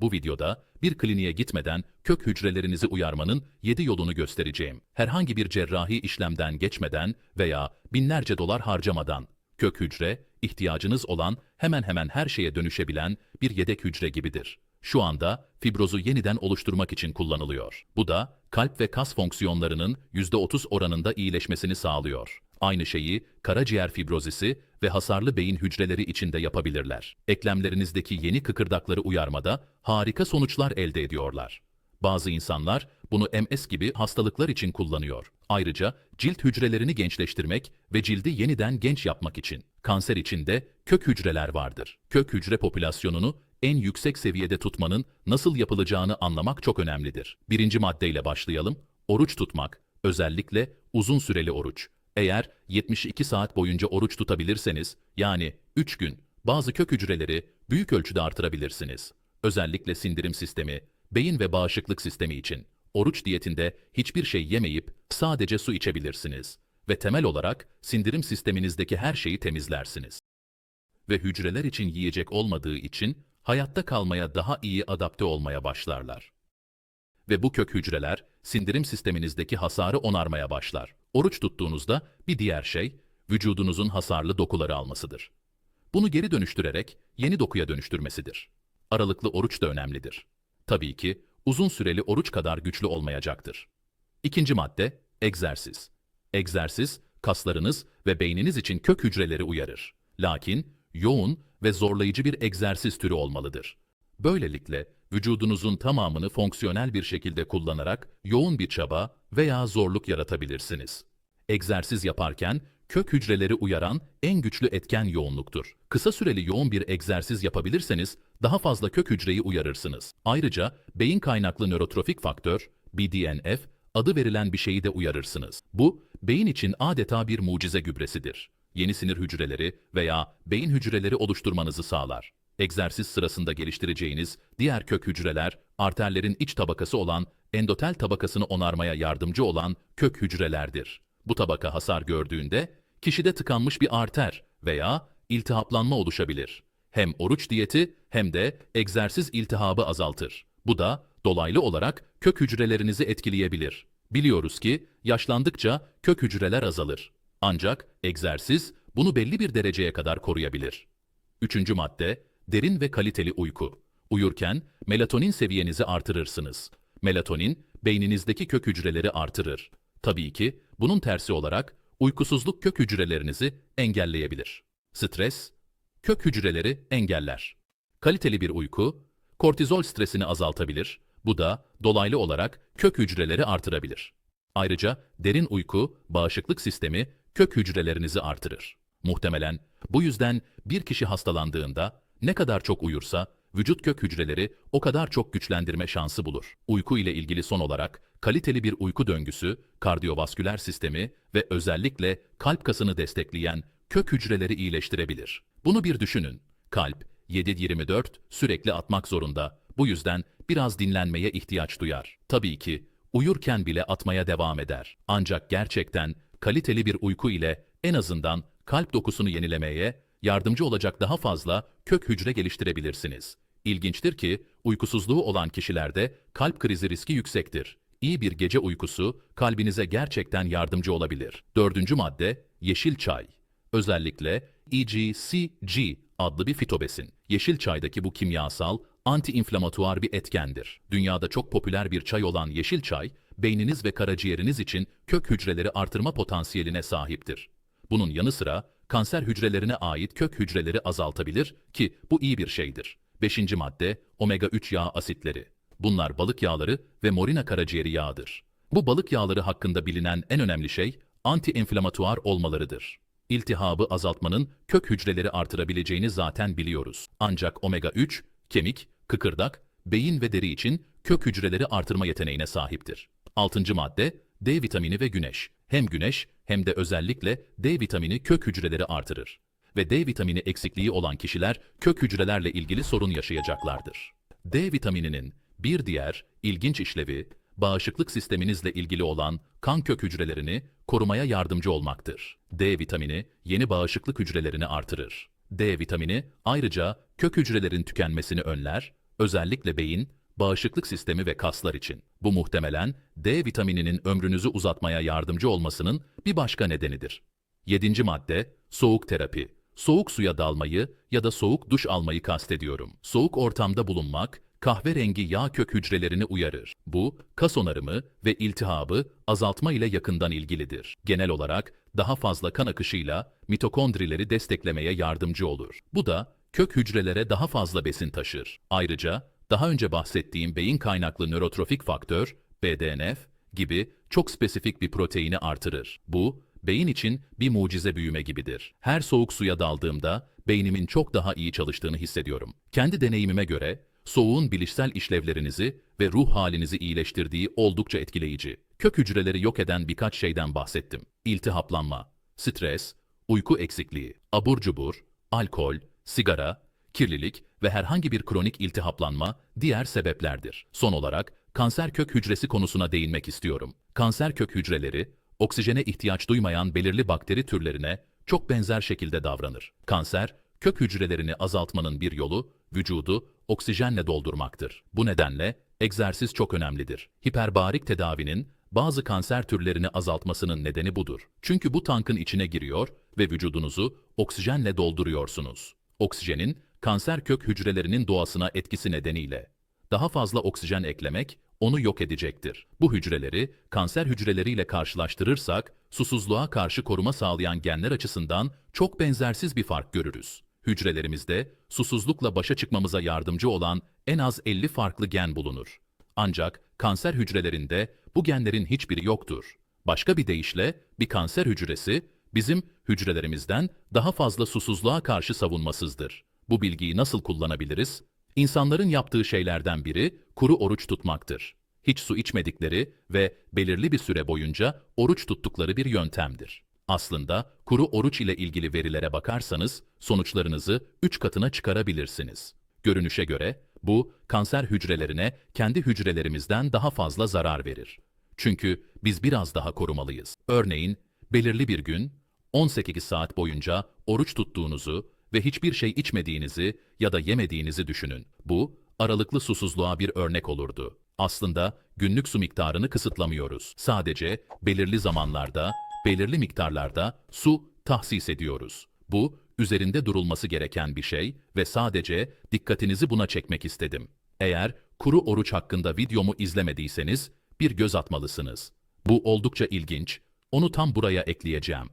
Bu videoda bir kliniğe gitmeden kök hücrelerinizi uyarmanın 7 yolunu göstereceğim. Herhangi bir cerrahi işlemden geçmeden veya binlerce dolar harcamadan kök hücre ihtiyacınız olan hemen hemen her şeye dönüşebilen bir yedek hücre gibidir. Şu anda fibrozu yeniden oluşturmak için kullanılıyor. Bu da kalp ve kas fonksiyonlarının %30 oranında iyileşmesini sağlıyor. Aynı şeyi karaciğer fibrozisi ve hasarlı beyin hücreleri için de yapabilirler. Eklemlerinizdeki yeni kıkırdakları uyarmada harika sonuçlar elde ediyorlar. Bazı insanlar bunu MS gibi hastalıklar için kullanıyor. Ayrıca cilt hücrelerini gençleştirmek ve cildi yeniden genç yapmak için. Kanser için de kök hücreler vardır. Kök hücre popülasyonunu en yüksek seviyede tutmanın nasıl yapılacağını anlamak çok önemlidir. Birinci maddeyle başlayalım. Oruç tutmak. Özellikle uzun süreli oruç. Eğer 72 saat boyunca oruç tutabilirseniz, yani 3 gün, bazı kök hücreleri büyük ölçüde artırabilirsiniz. Özellikle sindirim sistemi, beyin ve bağışıklık sistemi için. Oruç diyetinde hiçbir şey yemeyip sadece su içebilirsiniz ve temel olarak sindirim sisteminizdeki her şeyi temizlersiniz. Ve hücreler için yiyecek olmadığı için hayatta kalmaya daha iyi adapte olmaya başlarlar. Ve bu kök hücreler sindirim sisteminizdeki hasarı onarmaya başlar. Oruç tuttuğunuzda bir diğer şey vücudunuzun hasarlı dokuları almasıdır. Bunu geri dönüştürerek yeni dokuya dönüştürmesidir. Aralıklı oruç da önemlidir. Tabii ki uzun süreli oruç kadar güçlü olmayacaktır. İkinci madde egzersiz. Egzersiz kaslarınız ve beyniniz için kök hücreleri uyarır. Lakin yoğun ve zorlayıcı bir egzersiz türü olmalıdır. Böylelikle vücudunuzun tamamını fonksiyonel bir şekilde kullanarak yoğun bir çaba veya zorluk yaratabilirsiniz. Egzersiz yaparken kök hücreleri uyaran en güçlü etken yoğunluktur. Kısa süreli yoğun bir egzersiz yapabilirseniz daha fazla kök hücreyi uyarırsınız. Ayrıca beyin kaynaklı nörotrofik faktör, BDNF, adı verilen bir şeyi de uyarırsınız. Bu, beyin için adeta bir mucize gübresidir. Yeni sinir hücreleri veya beyin hücreleri oluşturmanızı sağlar. Egzersiz sırasında geliştireceğiniz diğer kök hücreler, arterlerin iç tabakası olan endotel tabakasını onarmaya yardımcı olan kök hücrelerdir. Bu tabaka hasar gördüğünde kişide tıkanmış bir arter veya iltihaplanma oluşabilir. Hem oruç diyeti hem de egzersiz iltihabı azaltır. Bu da dolaylı olarak kök hücrelerinizi etkileyebilir. Biliyoruz ki yaşlandıkça kök hücreler azalır. Ancak egzersiz bunu belli bir dereceye kadar koruyabilir. Üçüncü madde, derin ve kaliteli uyku. Uyurken melatonin seviyenizi artırırsınız. Melatonin, beyninizdeki kök hücreleri artırır. Tabii ki bunun tersi olarak uykusuzluk kök hücrelerinizi engelleyebilir. Stres, kök hücreleri engeller. Kaliteli bir uyku, kortizol stresini azaltabilir, bu da dolaylı olarak kök hücreleri artırabilir. Ayrıca derin uyku, bağışıklık sistemi, kök hücrelerinizi artırır. Muhtemelen bu yüzden bir kişi hastalandığında ne kadar çok uyursa vücut kök hücreleri o kadar çok güçlendirme şansı bulur. Uyku ile ilgili son olarak kaliteli bir uyku döngüsü, kardiyovasküler sistemi ve özellikle kalp kasını destekleyen kök hücreleri iyileştirebilir. Bunu bir düşünün. Kalp 7-24 sürekli atmak zorunda. Bu yüzden biraz dinlenmeye ihtiyaç duyar. Tabii ki uyurken bile atmaya devam eder. Ancak gerçekten kaliteli bir uyku ile en azından kalp dokusunu yenilemeye yardımcı olacak daha fazla kök hücre geliştirebilirsiniz. İlginçtir ki uykusuzluğu olan kişilerde kalp krizi riski yüksektir. İyi bir gece uykusu kalbinize gerçekten yardımcı olabilir. Dördüncü madde yeşil çay. Özellikle EGCG adlı bir fitobesin. Yeşil çaydaki bu kimyasal anti-inflamatuar bir etkendir. Dünyada çok popüler bir çay olan yeşil çay, beyniniz ve karaciğeriniz için kök hücreleri artırma potansiyeline sahiptir. Bunun yanı sıra kanser hücrelerine ait kök hücreleri azaltabilir ki bu iyi bir şeydir. Beşinci madde omega-3 yağ asitleri. Bunlar balık yağları ve morina karaciğeri yağıdır. Bu balık yağları hakkında bilinen en önemli şey anti-enflamatuar olmalarıdır. İltihabı azaltmanın kök hücreleri artırabileceğini zaten biliyoruz. Ancak omega-3, kemik, kıkırdak, beyin ve deri için kök hücreleri artırma yeteneğine sahiptir. Altıncı madde D vitamini ve güneş. Hem güneş hem de özellikle D vitamini kök hücreleri artırır. Ve D vitamini eksikliği olan kişiler kök hücrelerle ilgili sorun yaşayacaklardır. D vitamininin bir diğer ilginç işlevi, bağışıklık sisteminizle ilgili olan kan kök hücrelerini korumaya yardımcı olmaktır. D vitamini yeni bağışıklık hücrelerini artırır. D vitamini ayrıca kök hücrelerin tükenmesini önler, Özellikle beyin, bağışıklık sistemi ve kaslar için. Bu muhtemelen D vitamininin ömrünüzü uzatmaya yardımcı olmasının bir başka nedenidir. 7. madde soğuk terapi. Soğuk suya dalmayı ya da soğuk duş almayı kastediyorum. Soğuk ortamda bulunmak kahverengi yağ kök hücrelerini uyarır. Bu kas onarımı ve iltihabı azaltma ile yakından ilgilidir. Genel olarak daha fazla kan akışıyla mitokondrileri desteklemeye yardımcı olur. Bu da kök hücrelere daha fazla besin taşır. Ayrıca daha önce bahsettiğim beyin kaynaklı nörotrofik faktör, BDNF gibi çok spesifik bir proteini artırır. Bu, beyin için bir mucize büyüme gibidir. Her soğuk suya daldığımda beynimin çok daha iyi çalıştığını hissediyorum. Kendi deneyimime göre soğuğun bilişsel işlevlerinizi ve ruh halinizi iyileştirdiği oldukça etkileyici. Kök hücreleri yok eden birkaç şeyden bahsettim. İltihaplanma, stres, uyku eksikliği, abur cubur, alkol, sigara, kirlilik ve herhangi bir kronik iltihaplanma diğer sebeplerdir. Son olarak kanser kök hücresi konusuna değinmek istiyorum. Kanser kök hücreleri oksijene ihtiyaç duymayan belirli bakteri türlerine çok benzer şekilde davranır. Kanser kök hücrelerini azaltmanın bir yolu vücudu oksijenle doldurmaktır. Bu nedenle egzersiz çok önemlidir. Hiperbarik tedavinin bazı kanser türlerini azaltmasının nedeni budur. Çünkü bu tankın içine giriyor ve vücudunuzu oksijenle dolduruyorsunuz. Oksijenin kanser kök hücrelerinin doğasına etkisi nedeniyle daha fazla oksijen eklemek onu yok edecektir. Bu hücreleri kanser hücreleriyle karşılaştırırsak susuzluğa karşı koruma sağlayan genler açısından çok benzersiz bir fark görürüz. Hücrelerimizde susuzlukla başa çıkmamıza yardımcı olan en az 50 farklı gen bulunur. Ancak kanser hücrelerinde bu genlerin hiçbiri yoktur. Başka bir deyişle bir kanser hücresi bizim hücrelerimizden daha fazla susuzluğa karşı savunmasızdır. Bu bilgiyi nasıl kullanabiliriz? İnsanların yaptığı şeylerden biri kuru oruç tutmaktır. Hiç su içmedikleri ve belirli bir süre boyunca oruç tuttukları bir yöntemdir. Aslında kuru oruç ile ilgili verilere bakarsanız sonuçlarınızı 3 katına çıkarabilirsiniz. Görünüşe göre bu kanser hücrelerine kendi hücrelerimizden daha fazla zarar verir. Çünkü biz biraz daha korumalıyız. Örneğin belirli bir gün 18 saat boyunca oruç tuttuğunuzu ve hiçbir şey içmediğinizi ya da yemediğinizi düşünün. Bu aralıklı susuzluğa bir örnek olurdu. Aslında günlük su miktarını kısıtlamıyoruz. Sadece belirli zamanlarda, belirli miktarlarda su tahsis ediyoruz. Bu üzerinde durulması gereken bir şey ve sadece dikkatinizi buna çekmek istedim. Eğer kuru oruç hakkında videomu izlemediyseniz bir göz atmalısınız. Bu oldukça ilginç. Onu tam buraya ekleyeceğim.